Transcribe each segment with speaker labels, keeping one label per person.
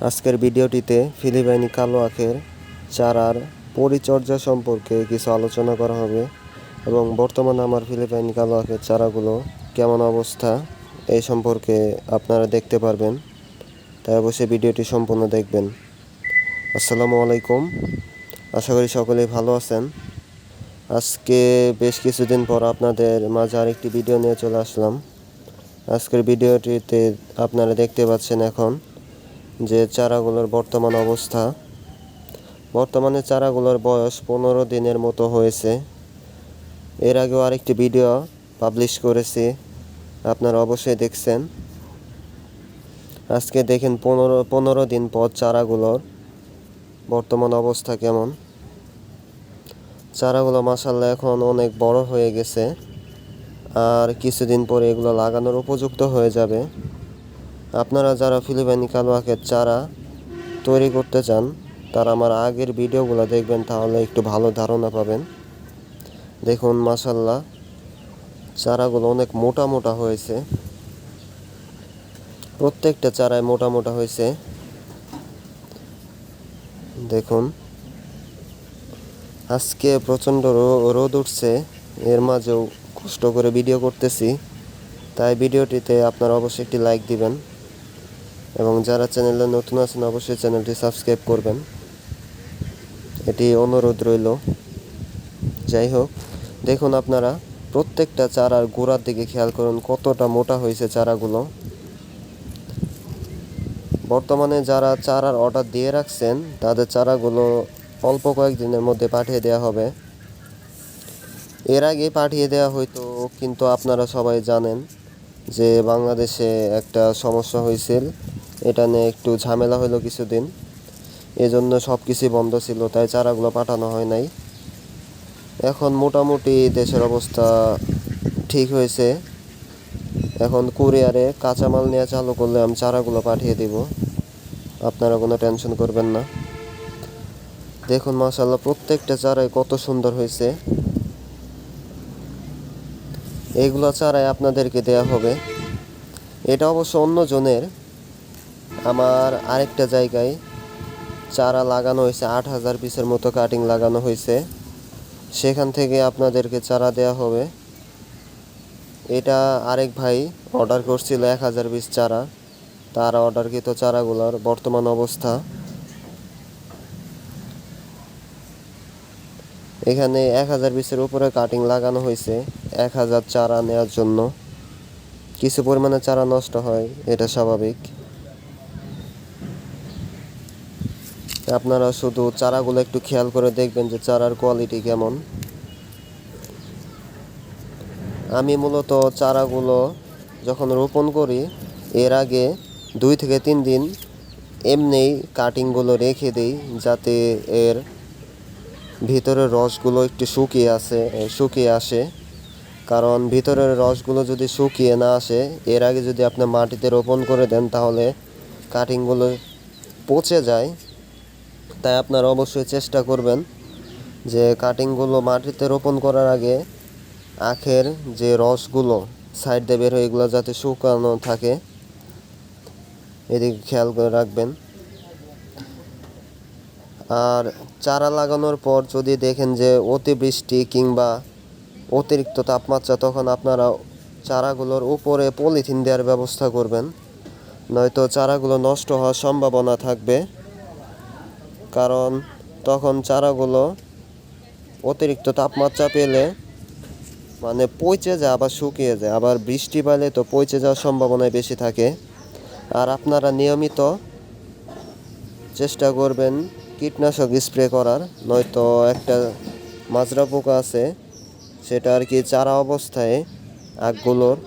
Speaker 1: আজকের ভিডিওটিতে ফিলিপাইনি কালো আখের চারার পরিচর্যা সম্পর্কে কিছু আলোচনা করা হবে এবং বর্তমানে আমার ফিলিপাইনি কালো আখের চারাগুলো কেমন অবস্থা এই সম্পর্কে আপনারা দেখতে পারবেন। তাই অবশ্যই ভিডিওটি সম্পূর্ণ দেখবেন। আসসালামু আলাইকুম। আশা করি সকলেই ভালো আছেন। আজকে বেশ কিছুদিন পর আপনাদের মাঝে আরেকটি ভিডিও নিয়ে চলে আসলাম। আজকের ভিডিওটিতে আপনারা দেখতে পাচ্ছেন এখন যে চারাগুলোর বর্তমান অবস্থা। বর্তমানে চারাগুলোর বয়স পনেরো দিনের মতো হয়েছে। এর আগেও আরেকটি ভিডিও পাবলিশ করেছি, আপনারা অবশ্যই দেখছেন। আজকে দেখেন পনেরো পনেরো দিন পর চারাগুলোর বর্তমান অবস্থা কেমন। চারাগুলো মাসাল্লাহ এখন অনেক বড় হয়ে গেছে, আর কিছুদিন পরে এগুলো লাগানোর উপযুক্ত হয়ে যাবে। আপনারা যারা ফিলিপাইনি কালো আখের চারা তৈরি করতে চান, তারা আমার আগের ভিডিওগুলো দেখবেন, তাহলে একটু ভালো ধারণা পাবেন। দেখুন মাসাল্লাহ চারাগুলো অনেক মোটা মোটা হয়েছে। প্রত্যেকটা চারায় মোটা মোটা হয়েছে। দেখুন, আজকে প্রচণ্ড রোদ উঠছে, এর মাঝেও কষ্ট করে ভিডিও করতেছি। তাই ভিডিওটিতে আপনারা অবশ্যই একটি লাইক দিবেন। এবং যারা চ্যানেলে নতুন আছেন, অবশ্যই চ্যানেলটি সাবস্ক্রাইব করবেন। এটি অনুরোধ রইল। যাই হোক, দেখুন আপনারা, প্রত্যেকটা চারার গোড়ার দিকে খেয়াল করুন, কতটা মোটা হয়েছে চারাগুলো। বর্তমানে যারা চারার অর্ডার দিয়ে রাখছেন, তাদের চারাগুলো অল্প কয়েকদিনের মধ্যে পাঠিয়ে দেওয়া হবে। এর আগে পাঠিয়ে দেওয়া হয়তো কিন্তু আপনারা সবাই জানেন যে বাংলাদেশে একটা সমস্যা হয়েছিল। এটা নিয়ে একটু ঝামেলা হলো কিছুদিন। এজন্য সব কিছুই বন্ধ ছিল, তাই চারাগুলো পাঠানো হয় নাই। এখন মোটামুটি দেশের অবস্থা ঠিক হয়েছে। এখন কুরিয়ারে কাঁচামাল নিয়ে চালু করলে আমি চারাগুলো পাঠিয়ে দিব। আপনারা কোনো টেনশন করবেন না। দেখুন মাশাল্লাহ প্রত্যেকটা চারাই কত সুন্দর হয়েছে। এইগুলো চারাই আপনাদেরকে দেয়া হবে। এটা অবশ্য অন্য জনের আমার আরেকটা জায়গায় চারা লাগানো হয়েছে, আট হাজার পিসের মতো কাটিং লাগানো হয়েছে। সেখান থেকে আপনাদেরকে চারা দেয়া হবে। এটা আরেক ভাই অর্ডার করছিল এক হাজার পিস চারা। তার অর্ডারকৃত চারাগুলোর বর্তমান অবস্থা। এখানে এক হাজার পিসের উপরে কাটিং লাগানো হয়েছে, এক হাজার চারা নেওয়ার জন্য। কিছু পরিমাণে চারা নষ্ট হয়, এটা স্বাভাবিক। আপনারা শুধু চারাগুলো একটু খেয়াল করে দেখবেন যে চারার কোয়ালিটি কেমন। আমি মূলত চারাগুলো যখন রোপণ করি, এর আগে দুই থেকে তিন দিন এমনিই কাটিংগুলো রেখে দিই যাতে এর ভিতরের রসগুলো একটু শুকিয়ে আসে শুকিয়ে আসে। কারণ ভিতরের রসগুলো যদি শুকিয়ে না আসে, এর আগে যদি আপনি মাটিতে রোপণ করে দেন, তাহলে কাটিংগুলো পচে যায়। তাই আপনারা অবশ্যই চেষ্টা করবেন যে কাটিংগুলো মাটিতে রোপণ করার আগে আখের যে রসগুলো সাইড দিয়ে বের হয়, এগুলো যাতে শুকানো থাকে, এদিকে খেয়াল করে রাখবেন। আর চারা লাগানোর পর যদি দেখেন যে অতিবৃষ্টি কিংবা অতিরিক্ত তাপমাত্রা, তখন আপনারা চারাগুলোর উপরে পলিথিন দেওয়ার ব্যবস্থা করবেন। নয়তো চারাগুলো নষ্ট হওয়ার সম্ভাবনা থাকবে। কারণ তখন চারাগুলো অতিরিক্ত তাপমাত্রা পেলে মানে পচে যায়, আবার শুকিয়ে যায়। আবার বৃষ্টি পেলে তো পচে যাওয়ার সম্ভাবনা বেশি থাকে। আর আপনারা নিয়মিত চেষ্টা করবেন কীটনাশক স্প্রে করার, নয়তো একটা মাজরা পোকা আছে, সেটা আর কি চারা অবস্থায় আগগুলোর,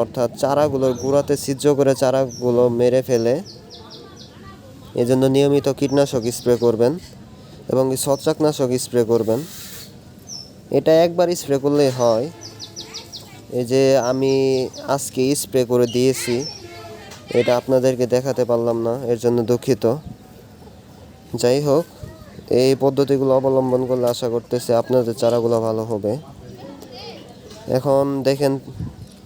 Speaker 1: অর্থাৎ চারাগুলোর গুঁড়াতে ছিদ্র করে চারাগুলো মেরে ফেলে এজন্য নিয়মিত কীটনাশক স্প্রে করবেন এবং ছত্রাকনাশক স্প্রে করবেন। এটা একবার স্প্রে করলেই হয়। এই যে আমি আজকে স্প্রে করে দিয়েছি, এটা আপনাদেরকে দেখাতে পারলাম না, এর জন্য দুঃখিত। যাই হোক, এই পদ্ধতিগুলো অবলম্বন করলে আশা করতেছি আপনাদের চারাগুলো ভালো হবে। এখন দেখেন,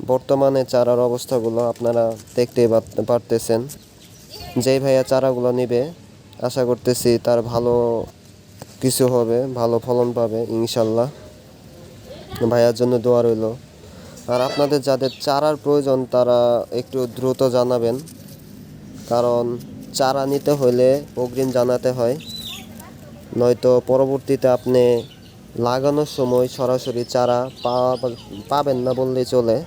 Speaker 1: বর্তমানে চারার অবস্থাগুলো আপনারা দেখতেই পার- পারতেছেন। যেই ভাইয়া চারাগুলো নেবে, আশা করতেছি তার ভালো কিছু হবে, ভালো ফলন পাবে, ইনশাল্লাহ। ভাইয়ার জন্য দোয়া রইল। আর আপনাদের যাদের চারার প্রয়োজন, তারা একটু দ্রুত জানাবেন। কারণ চারা নিতে হলে অগ্রিম জানাতে হয়। নয়তো পরবর্তীতে আপনি লাগানোর সময় সরাসরি চারা পাবেন না বললেই চলে।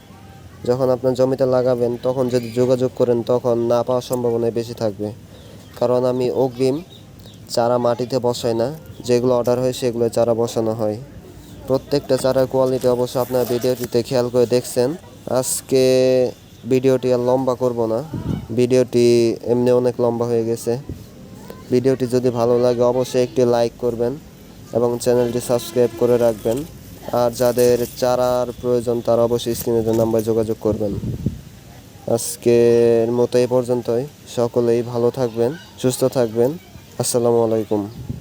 Speaker 1: যখন আপনার জমিতে লাগাবেন, তখন যদি যোগাযোগ করেন, তখন না পাওয়ার সম্ভাবনাই বেশি থাকবে। কারণ আমি অগ্রিম চারা মাটিতে বসাই না। যেগুলো অর্ডার হয়, সেগুলো চারা বসানো হয়। প্রত্যেকটা চারার কোয়ালিটি অবশ্য আপনার ভিডিওটিতে খেয়াল করে দেখছেন। আজকে ভিডিওটি আর লম্বা করব না। ভিডিওটি এমনি অনেক লম্বা হয়ে গেছে। ভিডিওটি যদি ভালো লাগে, অবশ্যই একটি লাইক করবেন এবং চ্যানেলটি সাবস্ক্রাইব করে রাখবেন। আর যাদের চারার প্রয়োজন, তারা অবশ্যই স্ক্রিনে নাম্বারে যোগাযোগ করবেন। আজকের মতো এই পর্যন্তই। সকলেই ভালো থাকবেন, সুস্থ থাকবেন। আসসালামু আলাইকুম।